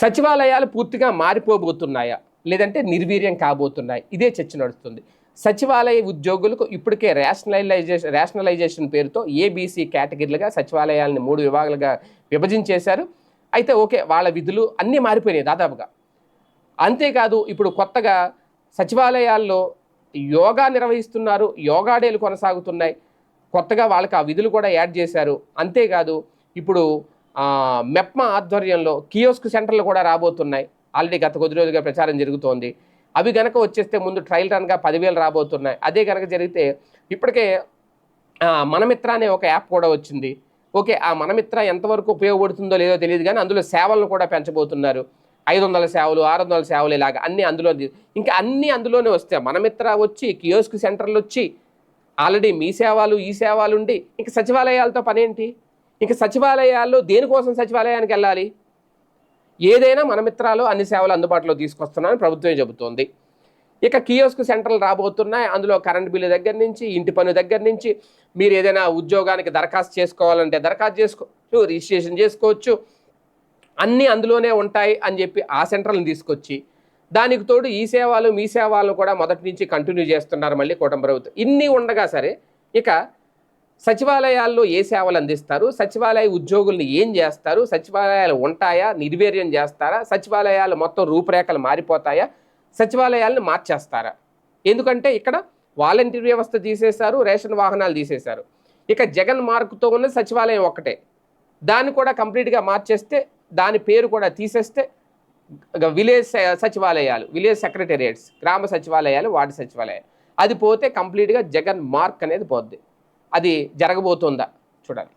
సచివాలయాలు పూర్తిగా మారిపోబోతున్నాయా? లేదంటే నిర్వీర్యం కాబోతున్నాయి? ఇదే చర్చ నడుస్తుంది. సచివాలయ ఉద్యోగులకు ఇప్పటికే రేషనలైజేషన్ రేషనలైజేషన్ పేరుతో ఏబీసీ కేటగిరీలుగా సచివాలయాలను మూడు విభాగాలుగా విభజించేశారు. అయితే ఓకే వాళ్ళ విధులు అన్నీ మారిపోయినాయి దాదాపుగా. అంతేకాదు ఇప్పుడు కొత్తగా సచివాలయాల్లో యోగా నిర్వహిస్తున్నారు యోగా డేలు కొనసాగుతున్నాయి. కొత్తగా వాళ్ళకి ఆ విధులు కూడా యాడ్ చేశారు. అంతేకాదు ఇప్పుడు మెప్మా ఆధ్వర్యంలో కియోస్క్ సెంటర్లు కూడా రాబోతున్నాయి. ఆల్రెడీ గత కొద్ది రోజులుగా ప్రచారం జరుగుతోంది. అవి గనక వచ్చేస్తే ముందు ట్రయల్ రన్గా పదివేలు రాబోతున్నాయి. అదే కనుక జరిగితే ఇప్పటికే మనమిత్ర అనే ఒక యాప్ కూడా వచ్చింది. ఓకే ఆ మనమిత్ర ఎంతవరకు ఉపయోగపడుతుందో లేదో తెలియదు కానీ అందులో సేవలను కూడా పెంచబోతున్నారు. ఐదు వందల సేవలు ఆరు వందల సేవలు ఇలాగా అన్నీ అందులో ఇంకా అన్నీ అందులోనే వస్తాయి. మనమిత్ర వచ్చి కియోస్క్ సెంటర్లు వచ్చి ఆల్రెడీ మీ సేవలు ఈ సేవలు ఉండి ఇంక సచివాలయాలతో పనేంటి? ఇక సచివాలయాల్లో దేనికోసం సచివాలయానికి వెళ్ళాలి? ఏదైనా మన మిత్రాలు అన్ని సేవలు అందుబాటులో తీసుకొస్తున్నామని ప్రభుత్వమే చెబుతోంది. ఇక కియోస్క్ సెంటర్లు రాబోతున్నాయి. అందులో కరెంట్ బిల్లు దగ్గర నుంచి ఇంటి పన్ను దగ్గర నుంచి మీరు ఏదైనా ఉద్యోగానికి దరఖాస్తు చేసుకోవాలంటే దరఖాస్తు చేసుకోవచ్చు రిజిస్ట్రేషన్ చేసుకోవచ్చు. అన్నీ అందులోనే ఉంటాయి అని చెప్పి ఆ సెంటర్లను తీసుకొచ్చి దానికి తోడు ఈ సేవలు మీ సేవలు కూడా మొదటి నుంచి కంటిన్యూ చేస్తున్నారు మళ్ళీ కూటమి ప్రభుత్వం. ఇన్ని ఉండగా సరే ఇక సచివాలయాల్లో ఏ సేవలు అందిస్తారు? సచివాలయ ఉద్యోగుల్ని ఏం చేస్తారు? సచివాలయాలు ఉంటాయా? నిర్వీర్యం చేస్తారా? సచివాలయాలు మొత్తం రూపురేఖలు మారిపోతాయా? సచివాలయాలను మార్చేస్తారా? ఎందుకంటే ఇక్కడ వాలంటీర్ వ్యవస్థ తీసేశారు రేషన్ వాహనాలు తీసేశారు. ఇక జగన్ మార్కుతో ఉన్న సచివాలయం ఒక్కటే. దాన్ని కూడా కంప్లీట్గా మార్చేస్తే దాని పేరు కూడా తీసేస్తే విలేజ్ సచివాలయాలు విలేజ్ సెక్రటేరియట్స్ గ్రామ సచివాలయాలు వార్డు సచివాలయాలు. అది పోతే కంప్లీట్గా జగన్ మార్క్ అనేది పోద్ది. అది జరగబోతుందా? చూడాలి.